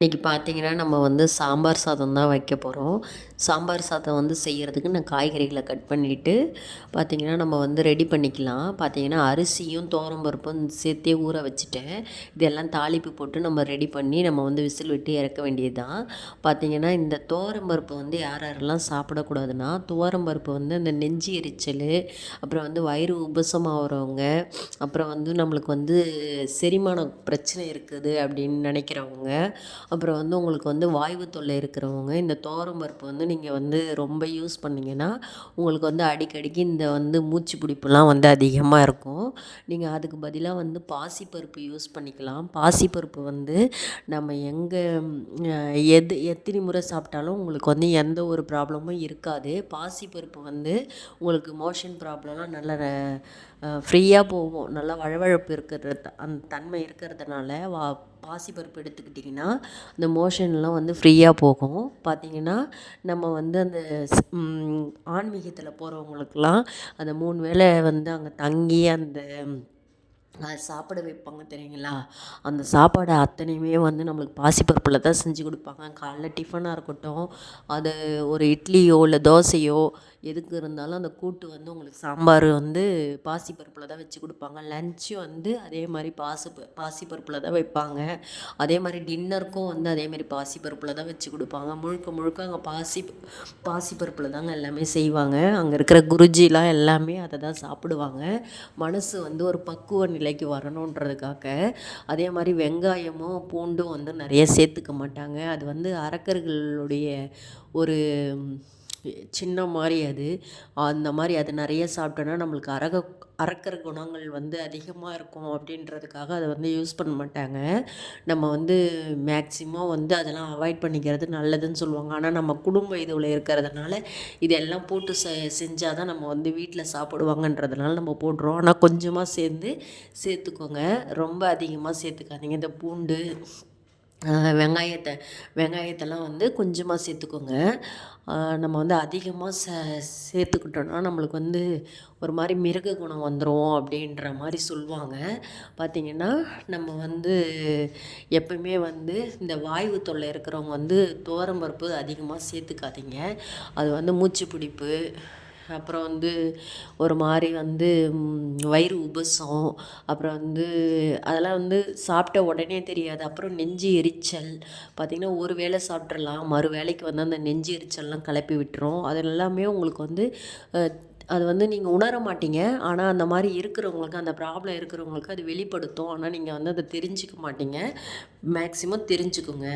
இன்றைக்கி பார்த்தீங்கன்னா நம்ம வந்து சாம்பார் சாதம் தான் வைக்க போகிறோம் சாம்பார் சாதம் வந்து செய்கிறதுக்கு நான் காய்கறிகளை கட் பண்ணிவிட்டு பார்த்திங்கன்னா நம்ம வந்து ரெடி பண்ணிக்கலாம். பார்த்திங்கன்னா அரிசியும் பருப்பும் சேர்த்தே ஊற வச்சுட்டேன். இதெல்லாம் தாளிப்பு போட்டு நம்ம ரெடி பண்ணி நம்ம வந்து விசில் விட்டு இறக்க வேண்டியது தான் பார்த்திங்கன்னா இந்த பருப்பு வந்து யார் யாரெல்லாம் சாப்பிடக்கூடாதுன்னா பருப்பு வந்து அந்த நெஞ்சு எரிச்சல் அப்புறம் வந்து வயிறு உபசமாகறவங்க அப்புறம் வந்து நம்மளுக்கு வந்து செரிமான பிரச்சனை இருக்குது அப்படின்னு நினைக்கிறவங்க அப்புறம் வந்து உங்களுக்கு வந்து வாய்வு தொல்லை இருக்கிறவங்க இந்த துவரம் பருப்பு வந்து நீங்கள் வந்து ரொம்ப யூஸ் பண்ணிங்கன்னா உங்களுக்கு வந்து அடிக்கடிக்கு இந்த வந்து மூச்சு பிடிப்புலாம் வந்து அதிகமாக இருக்கும். நீங்கள் அதுக்கு பதிலாக வந்து பாசிப்பருப்பு யூஸ் பண்ணிக்கலாம். பாசிப்பருப்பு வந்து நம்ம எங்கே எது எத்தனை முறை சாப்பிட்டாலும் உங்களுக்கு வந்து எந்த ஒரு ப்ராப்ளமும் இருக்காது. பாசிப்பருப்பு வந்து உங்களுக்கு மோஷன் ப்ராப்ளம்லாம் நல்ல ஃப்ரீயாக போகும். நல்லா வழவழப்பு இருக்கிறது அந்த தன்மை இருக்கிறதுனால வா பாசிப்பருப்பு எடுத்துக்கிட்டிங்கன்னா அந்த மோஷன்லாம் வந்து ஃப்ரீயாக போகும். பார்த்திங்கன்னா நம்ம வந்து அந்த ஆன்மீகத்தில் போகிறவங்களுக்குலாம் அந்த மூணு வேளை வந்து அங்கே தங்கி அந்த சாப்பிட வைப்பாங்க தெரியுங்களா? அந்த சாப்பாடு அத்தனையுமே வந்து நம்மளுக்கு பாசிப்பருப்பில் தான் செஞ்சு கொடுப்பாங்க. காலைல டிஃபனாக இருக்கட்டும் அது ஒரு இட்லியோ இல்லை தோசையோ எதுக்கு இருந்தாலும் அந்த கூட்டு வந்து உங்களுக்கு சாம்பார் வந்து பாசிப்பருப்பில் தான் வச்சு கொடுப்பாங்க. லன்ச்சு வந்து அதே மாதிரி பாசி பாசிப்பருப்பில் தான் வைப்பாங்க. அதே மாதிரி டின்னருக்கும் வந்து அதே மாதிரி பாசிப்பருப்பில் தான் வச்சு கொடுப்பாங்க. முழுக்க முழுக்க அங்கே பாசி பாசிப்பருப்பில் தாங்க எல்லாமே செய்வாங்க. அங்கே இருக்கிற குருஜிலாம் எல்லாமே அதை தான் சாப்பிடுவாங்க. மனசு வந்து ஒரு பக்குவ நிலைக்கு வரணுன்றதுக்காக. அதே மாதிரி வெங்காயமும் பூண்டும் வந்து நிறைய சேர்த்துக்க மாட்டாங்க. அது வந்து அரக்கர்களுடைய ஒரு சின்ன மாதிரி அது. அந்த மாதிரி அது நிறைய சாப்பிட்டோன்னா நம்மளுக்கு அரக அறக்கிற குணங்கள் வந்து அதிகமாக இருக்கும் அப்படின்றதுக்காக அதை வந்து யூஸ் பண்ண மாட்டாங்க. நம்ம வந்து மேக்சிமம் வந்து அதெல்லாம் அவாய்ட் பண்ணிக்கிறது நல்லதுன்னு சொல்லுவாங்க. ஆனால் நம்ம குடும்ப இதுவில் இருக்கிறதுனால இதெல்லாம் போட்டு செ செஞ்சால் தான் நம்ம வந்து வீட்டில் சாப்பிடுவாங்கன்றதுனால நம்ம போடுறோம். ஆனால் கொஞ்சமாக சேர்ந்து சேர்த்துக்கோங்க. ரொம்ப அதிகமாக சேர்த்துக்காதீங்க. இந்த பூண்டு வெங்காயத்தை வெங்காயத்தெல்லாம் வந்து கொஞ்சமாக சேர்த்துக்கோங்க. நம்ம வந்து அதிகமாக ச சேர்த்துக்கிட்டோன்னா நம்மளுக்கு வந்து ஒரு மாதிரி மிருக குணம் வந்துடும் அப்படின்ற மாதிரி சொல்லுவாங்க. பார்த்திங்கன்னா நம்ம வந்து எப்பவுமே வந்து இந்த வாய்வு தொல்லை இருக்கிறவங்க வந்து துவரம்பருப்பு அதிகமாக சேர்த்துக்காதீங்க. அது வந்து மூச்சு பிடிப்பு அப்புறம் வந்து ஒரு மாதிரி வந்து வயிறு உபசம் அப்புறம் வந்து அதெல்லாம் வந்து சாப்பிட்ட உடனே தெரியாது. அப்புறம் நெஞ்சு எரிச்சல். பார்த்திங்கன்னா ஒரு வேளை சாப்பிட்றலாம் மறு வேளைக்கு வந்து அந்த நெஞ்சு எரிச்சல்லாம் கிளப்பி விட்டுரும். அது எல்லாமே உங்களுக்கு வந்து அது வந்து நீங்கள் உணர மாட்டீங்க. ஆனால் அந்த மாதிரி இருக்கிறவங்களுக்கு அந்த ப்ராப்ளம் இருக்கிறவங்களுக்கு அது வெளிப்படுத்தும். ஆனால் நீங்கள் வந்து அதை தெரிஞ்சிக்க மாட்டீங்க. மேக்ஸிமம் தெரிஞ்சுக்குங்க.